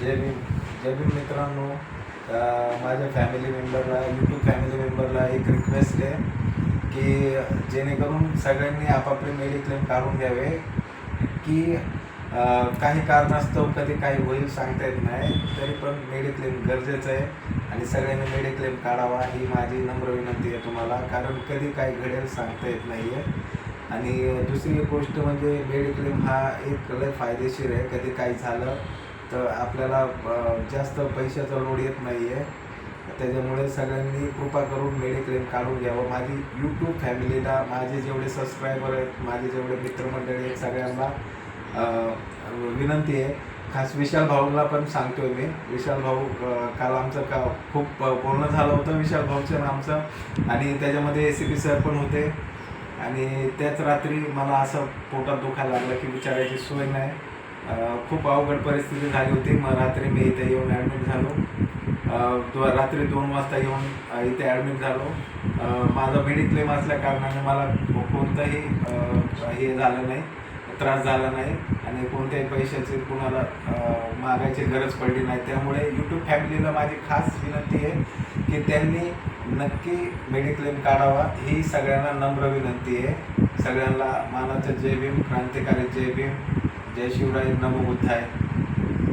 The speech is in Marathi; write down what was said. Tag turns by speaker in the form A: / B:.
A: जय भीम जय भीम मित्रांनो. माझ्या फॅमिली मेंबरला यूट्यूब फॅमिली मेंबरला एक रिक्वेस्ट आहे की जेणेकरून सगळ्यांनी आपापले मेडिक्लेम काढून घ्यावे की काही कारणास्तव कधी काही होईल सांगता येत नाही तरी पण मेडिक्लेम गरजेचं आहे आणि सगळ्यांनी मेडिक्लेम काढावा ही माझी नम्र विनंती आहे तुम्हाला कारण कधी काय घडेल सांगता येत नाही आहे आणि दुसरी गोष्ट म्हणजे मेडिक्लेम हा एक लय फायदेशीर आहे कधी काही झालं तर आपल्याला जास्त पैशाचा लोड येत नाही आहे त्याच्यामुळे सगळ्यांनी कृपा करून मेडिक्लेम काढून घ्यावं. माझी यूट्यूब फॅमिलीला माझे जेवढे सबस्क्रायबर आहेत माझे जेवढे मित्रमंडळी आहेत सगळ्यांना विनंती आहे. खास विशाल भाऊला पण सांगतोय मी. विशाल भाऊ काल आमचं का खूप पूर्ण बोलणं झालं होतं विशाल भाऊचं आमचं. आणि त्याच्यामध्ये ए सी पी सर पण होते. आणि त्याच रात्री मला असं पोटात दुखायला लागलं की विचारायची सोय नाही. खूप अवघड परिस्थिती झाली होती. मग रात्री मी इथे येऊन ॲडमिट झालो. रात्री दोन वाजता येऊन इथे ॲडमिट झालो. माझं मेडिक्लेम असल्या कारणाने मला कोणतंही हे झालं नाही त्रास झाला नाही आणि कोणत्याही पैशाची कुणाला मागायची गरज पडली नाही. त्यामुळे यूट्यूब फॅमिलीला माझी खास विनंती आहे की त्यांनी नक्की मेडिक्लेम काढावा. ही सगळ्यांना नम्र विनंती आहे. सगळ्यांना मानाचं जय भीम क्रांतिकारी जय भीम. जय शिवराय नमो बुद्धाय.